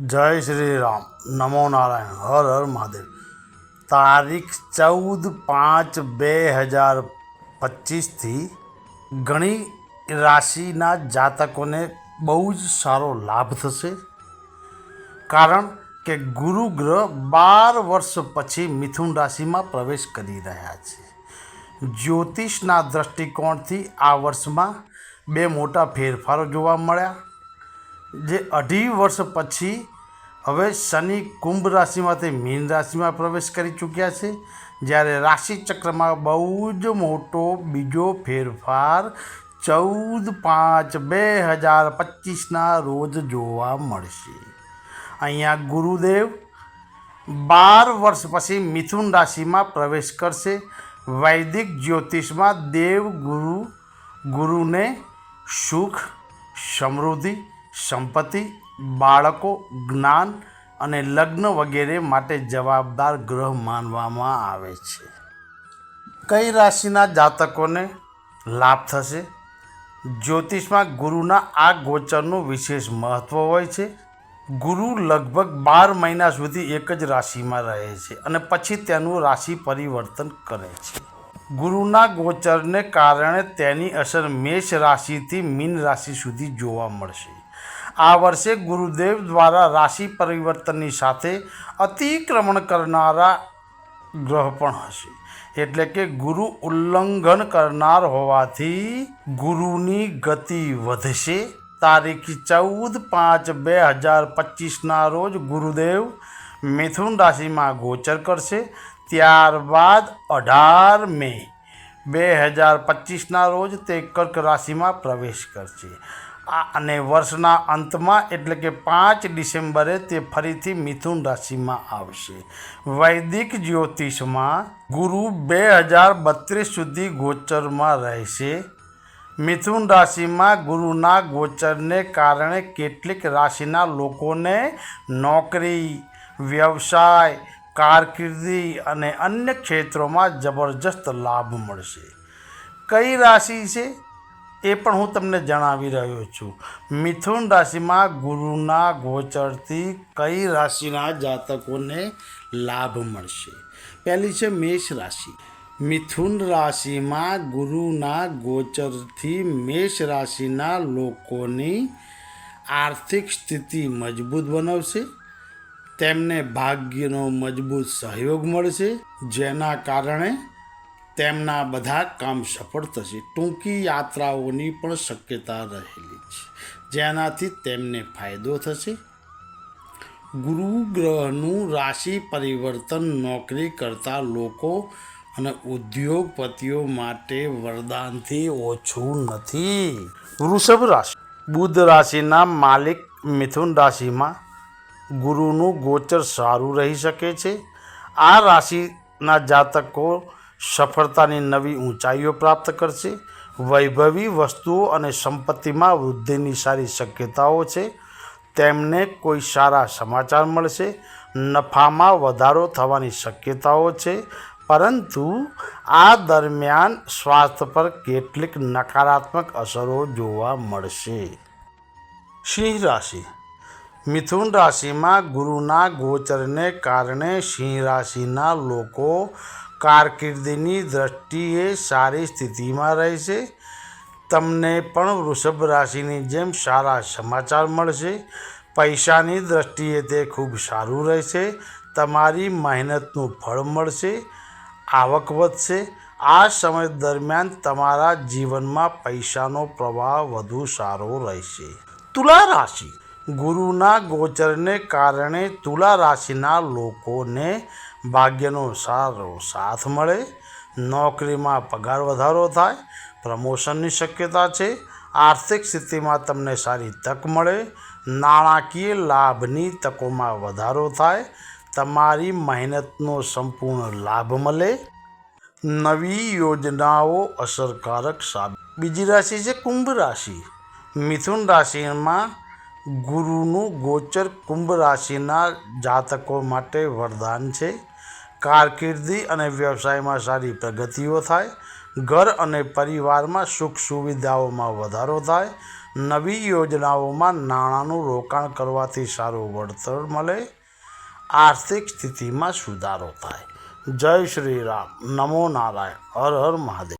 જય શ્રી રામ. નમો નારાયણ. હર હર મહાદેવ. તારીખ ચૌદ પાંચ બે હજાર પચીસથી ઘણી રાશિના જાતકોને બહુ જ સારો લાભ થશે. કારણ કે ગુરુ ગ્રહ બાર વર્ષ પછી મિથુન રાશિમાં પ્રવેશ કરી રહ્યા છે. જ્યોતિષના દૃષ્ટિકોણથી આ વર્ષમાં બે મોટા ફેરફારો જોવા મળ્યા. જે અઢી વર્ષ પછી હવે શનિ કુંભ રાશિમાંથી મીન રાશિમાં પ્રવેશ કરી ચૂક્યા છે. જ્યારે રાશિચક્રમાં બહુ જ મોટો બીજો ફેરફાર ચૌદ પાંચ બે હજાર પચીસના રોજ જોવા મળશે. અહીંયા ગુરુદેવ બાર વર્ષ પછી મિથુન રાશિમાં પ્રવેશ કરશે. વૈદિક જ્યોતિષમાં દેવ ગુરુ ગુરુને સુખ, સમૃદ્ધિ સંપત્તિ, બાળકો, જ્ઞાન અને લગ્ન વગેરે માટે જવાબદાર ગ્રહ માનવામાં આવે છે. કઈ રાશિના જાતકોને લાભ થશે? જ્યોતિષમાં ગુરુના આ ગોચરનું વિશેષ મહત્ત્વ હોય છે. ગુરુ લગભગ બાર મહિના સુધી એક જ રાશિમાં રહે છે અને પછી તેનું રાશિ પરિવર્તન કરે છે. ગુરુના ગોચરને કારણે તેની અસર મેષ રાશિથી મીન રાશિ સુધી જોવા મળશે. આ વર્ષે ગુરુદેવ દ્વારા રાશિ પરિવર્તનની સાથે અતિક્રમણ કરનારા ગ્રહ પણ હશે. એટલે કે ગુરુ ઉલ્લંઘન કરનાર હોવાથી ગુરુની ગતિ વધશે. તારીખ ચૌદ પાંચ બે હજાર પચીસના રોજ ગુરુદેવ મિથુન રાશિમાં ગોચર કરશે. ત્યારબાદ અઢાર મે બે હજાર પચીસના રોજ તે કર્ક રાશિમાં પ્રવેશ કરશે. અને વર્ષના અંતમાં એટલે કે પાંચ ડિસેમ્બરે તે ફરીથી મિથુન રાશિમાં આવશે. વૈદિક જ્યોતિષમાં ગુરુ બે હજાર બત્રીસ સુધી ગોચરમાં રહેશે. મિથુન રાશિમાં ગુરુના ગોચરને કારણે કેટલીક રાશિના લોકોને નોકરી, વ્યવસાય, કારકિર્દી અને અન્ય ક્ષેત્રોમાં જબરજસ્ત લાભ મળશે. કઈ રાશિ છે? એ પણ હું તમને જણાવી રહ્યો છું. મિથુન રાશિમાં ગુરુના ગોચરથી કઈ રાશિના જાતકોને લાભ મળશે? પહેલી છે મેષ રાશિ. મિથુન રાશિમાં ગુરુના ગોચરથી મેષ રાશિના લોકોની આર્થિક સ્થિતિ મજબૂત બનાવશે. તેમને ભાગ્યનો મજબૂત સહયોગ મળશે, જેના કારણે તેમના બધા કામ સફળ થશે. ટૂંકી યાત્રાઓની પણ શક્યતા રહેલી છે. જેનાથી તેમને ફાયદો થશે. ગુરુ ગ્રહનું રાશિ પરિવર્તન નોકરી કરતા લોકો અને ઉદ્યોગપતિઓ માટે વરદાનથી ઓછું નથી. વૃષભ રાશિ. બુધ રાશિના માલિક મિથુન રાશિમાં ગુરુનું ગોચર સારું રહી શકે છે. આ રાશિના જાતકો સફળતાની નવી ઊંચાઈઓ પ્રાપ્ત કરશે. વૈભવી વસ્તુઓ અને સંપત્તિમાં વૃદ્ધિની સારી શક્યતાઓ છે. તેમને કોઈ સારા સમાચાર મળશે. નફામાં વધારો થવાની શક્યતાઓ છે. પરંતુ આ દરમિયાન સ્વાસ્થ્ય પર કેટલીક નકારાત્મક અસરો જોવા મળશે. સિંહ રાશિ મિથુન રાશિમાં ગુરુના ગોચરને કારણે સિંહ રાશિના લોકો કારકિર્દીની દ્રષ્ટિએ સારી સ્થિતિમાં રહેશે. તમને પણ વૃષભ રાશિની જેમ સારા સમાચાર મળશે. પૈસાની દ્રષ્ટિએ તે ખૂબ સારું રહેશે. તમારી મહેનતનું ફળ મળશે. આવક વધશે. આ સમય દરમિયાન તમારા જીવનમાં પૈસાનો પ્રવાહ વધુ સારો રહેશે. તુલા રાશિ ગુરુના ગોચરને કારણે તુલા રાશિના લોકોને ભાગ્યનો સારો સાથ મળે, નોકરીમાં પગાર વધારો થાય, પ્રમોશનની શક્યતા છે, આર્થિક સ્થિતિમાં તમને સારી તક મળે, નાણાકીય લાભની તકોમાં વધારો થાય, તમારી મહેનતનો સંપૂર્ણ લાભ મળે. નવી યોજનાઓ અસરકારક સાબિત. બીજી રાશિ છે કુંભ રાશિ. મિથુન રાશિમાં ગુરુનું ગોચર કુંભ રાશિના જાતકો માટે વરદાન છે. કારકિર્દી અને વ્યવસાયમાં સારી પ્રગતિઓ થાય. ઘર અને પરિવારમાં સુખ સુવિધાઓમાં વધારો થાય. નવી યોજનાઓમાં નાણાંનું રોકાણ કરવાથી સારું વળતર મળે. આર્થિક સ્થિતિમાં સુધારો થાય. જય શ્રી રામ. નમો નારાયણ. હર હર મહાદેવ.